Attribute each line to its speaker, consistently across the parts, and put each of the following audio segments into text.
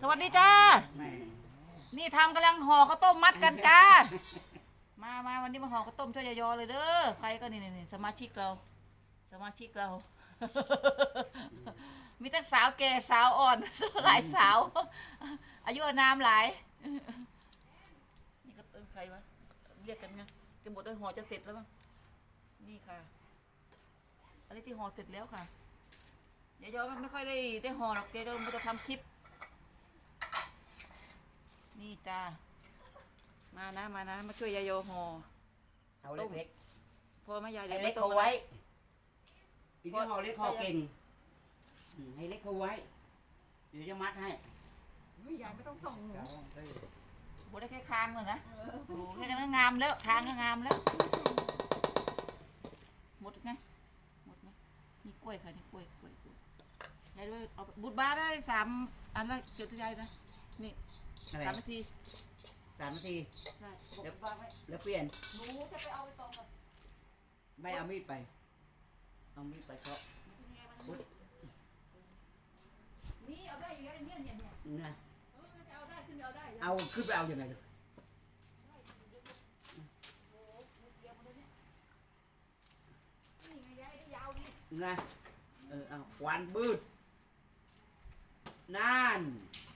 Speaker 1: สวัสดีจ้า นี่ทำกำลังห่อข้าวต้มมัดกันจ้า มามาวันนี้มาห่อข้าวต้มช่วยยายอเลยเด้อ ใครก็นี่นี่สมาชิกเรา สมาชิกเรา มีทั้งสาวแก่สาวอ่อนหลายสาว อายุอานามหลาย นี่ก็ต้นใครวะ เรียกกันไงจะหมดแล้วห่อจะเสร็จแล้วมั้งนี่ค่ะ อันนี้ที่ห่อเสร็จแล้วค่ะยายอไม่ไม่ค่อยได้ได้ห่อหรอกยายอมันจะทำคลิป นี่จ้ามานะมานะมาช่วยยายโยห่อ
Speaker 2: เอาเล็ก
Speaker 1: พอไหมยาย
Speaker 2: ๆ
Speaker 1: เดี๋
Speaker 2: ให้
Speaker 1: ยว
Speaker 2: เล็
Speaker 1: ไม่
Speaker 2: ก
Speaker 1: โต
Speaker 2: เขาไว้อีกนี่ห่อเล็กห่อเก่งอืมให้เล็กเขาไว้ เดี๋ยวจะมัดให้
Speaker 3: ยายไม่ต้องส่งหนู
Speaker 1: โหได้แค่คางเลยนะโอ้โหแค่นั้นงามแล้วคางก็งามแล้วหมดไงหมดไหมนี่กล้วยค่ะนี่กล้วยกล้วยกล้วยยายด้วยเอาบุตรบ้าได้สามอันละเกี่ยวกับยายนะนี่
Speaker 2: อะไร
Speaker 1: สามนาที
Speaker 2: สามนาที
Speaker 1: ได้
Speaker 2: เดี๋ยว
Speaker 1: วางไว้
Speaker 2: แล้วเปลี่ยน
Speaker 1: หนูจะไปเอาไปตรงก่อน
Speaker 2: ไม่เอามีดไป เอามีดไปเคาะ
Speaker 1: นี่เอาได้อยู่แล้วเนี่ยเนี่ยเนี่ย
Speaker 2: นะ
Speaker 1: เออจะเอาได้ขึ้นเอาได้
Speaker 2: เอาขึ้นไปเอายังไงลูก
Speaker 1: นี่ไงยายได้ยาวนี่
Speaker 2: นะเออเอาควันบืดนั่น
Speaker 1: โ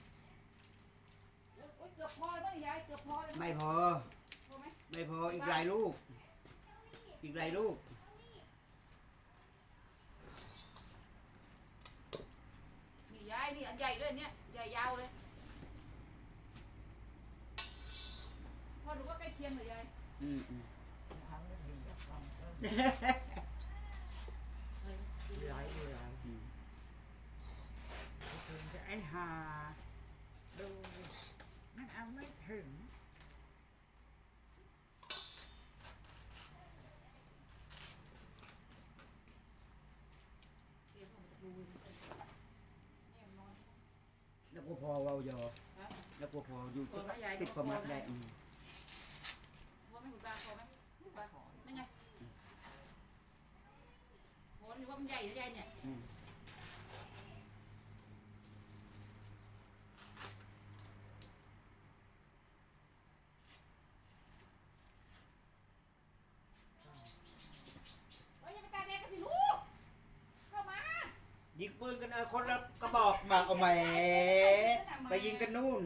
Speaker 1: อ้ยเกือบพอแล้วยายเกือบพอแล้ว
Speaker 2: ไม่พอ
Speaker 1: พอไหม
Speaker 2: ไม่พออีกหลายลูก อีกหลายลูก
Speaker 1: นี่ยายนี่อันใหญ่เลยเนี่ยใหญ่ยาวเลยพอดูว่าใกล้เคียงเลยยาย
Speaker 2: อืมอืม
Speaker 3: ไหลไหล
Speaker 2: อืม
Speaker 3: ถึงจะไอ้หาดูมันเอาไม่ถึง
Speaker 2: แล้วก็ พอเรายอแล้วก็พออยู่
Speaker 1: พอไหมยาย
Speaker 2: ติดประมาณได้อืม
Speaker 1: พอไหมคุณป้าพอไหมคุณป้าไม่ไงโหหรือว่ามันใหญ่หรือยายเนี่ย
Speaker 2: อืม
Speaker 1: เฮ้ยอยังไปตาแดงกันสิลูกเข้ามา
Speaker 2: ยิงปืนกันเอาคนละกระบอกมาเอาแหม ไปยิงกันนู่น